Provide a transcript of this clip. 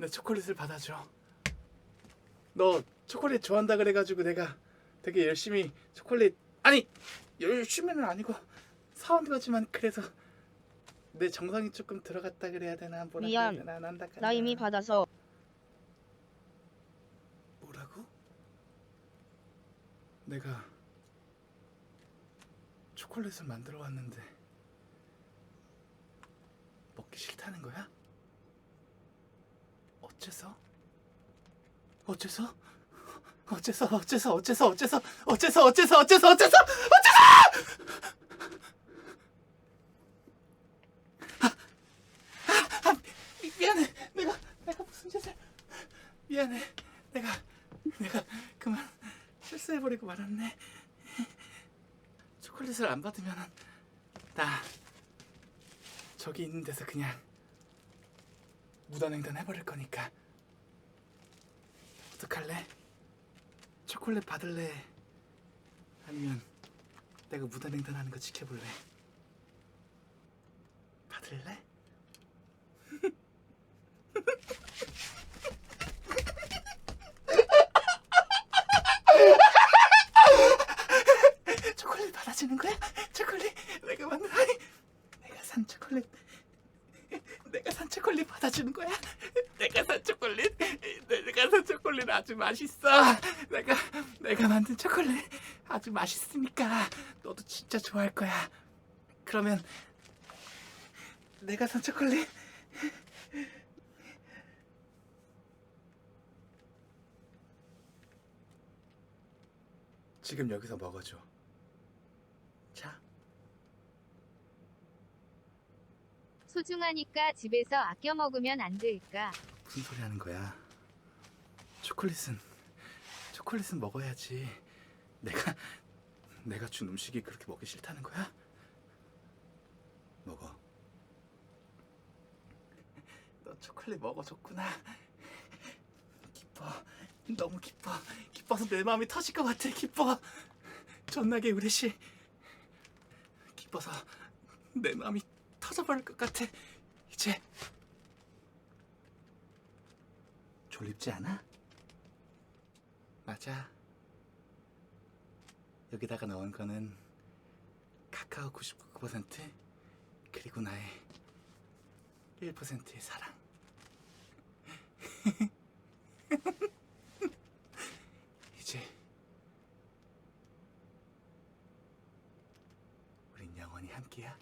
내 초콜릿을 받아줘. 너 초콜릿 좋아한다 그래가지고 내가 되게 열심히 초콜릿 아니 열심히는 아니고 사온 거지만 그래도 내 정성이 조금 들어갔다 그래야 되나 뭐라 미안. 그래야 되나 난다 나 이미 받아서 뭐라고? 내가 초콜릿을 만들어 왔는데 먹기 싫다는 거야? 어째서? 어째서? 어째서 어째서 어째서 어째서 어째서 어째서 어째서 어째서 어째서 아, 아, 미- 미안해 내가 내가 무슨 짓을 미안해 내가 내가 그만 실수해버리고 말았네 초콜릿을 안 받으면 나 저기 있는 데서 그냥 무단횡단 해버릴 거니까 어떡할래? 초콜릿 받을래? 아니면 내가 무단횡단하는 거 지켜볼래? 받을래? 초콜릿 받아주는 거야? 초콜릿 내가 만든 아니 내가 산 초콜릿 내가 산 초콜릿 받아주는 거야? 내가 산 초콜릿 내가 산 초콜릿 아주 맛있어. 내가 내가 만든 초콜릿 아주 맛있으니까 너도 진짜 좋아할 거야. 그러면 내가 산 초콜릿. 지금 여기서 먹어줘. 자. 소중하니까 집에서 아껴 먹으면 안 될까? 무슨 소리 하는 거야? 초콜릿은 초콜릿은 먹어야지. 내가 내가 준 음식이 그렇게 먹기 싫다는 거야? 먹어. 너 초콜릿 먹어줬구나. 기뻐. 너무 기뻐. 기뻐서 내 마음이 터질 것 같아. 기뻐. 존나게 우레시. 기뻐서 내 마음이 터져버릴 것 같아. 이제 졸립지 않아? 맞아. 여기다가 넣은 거는 카카오 99% 그리고 나의 1%의 사랑. 이제 우린 영원히 함께야.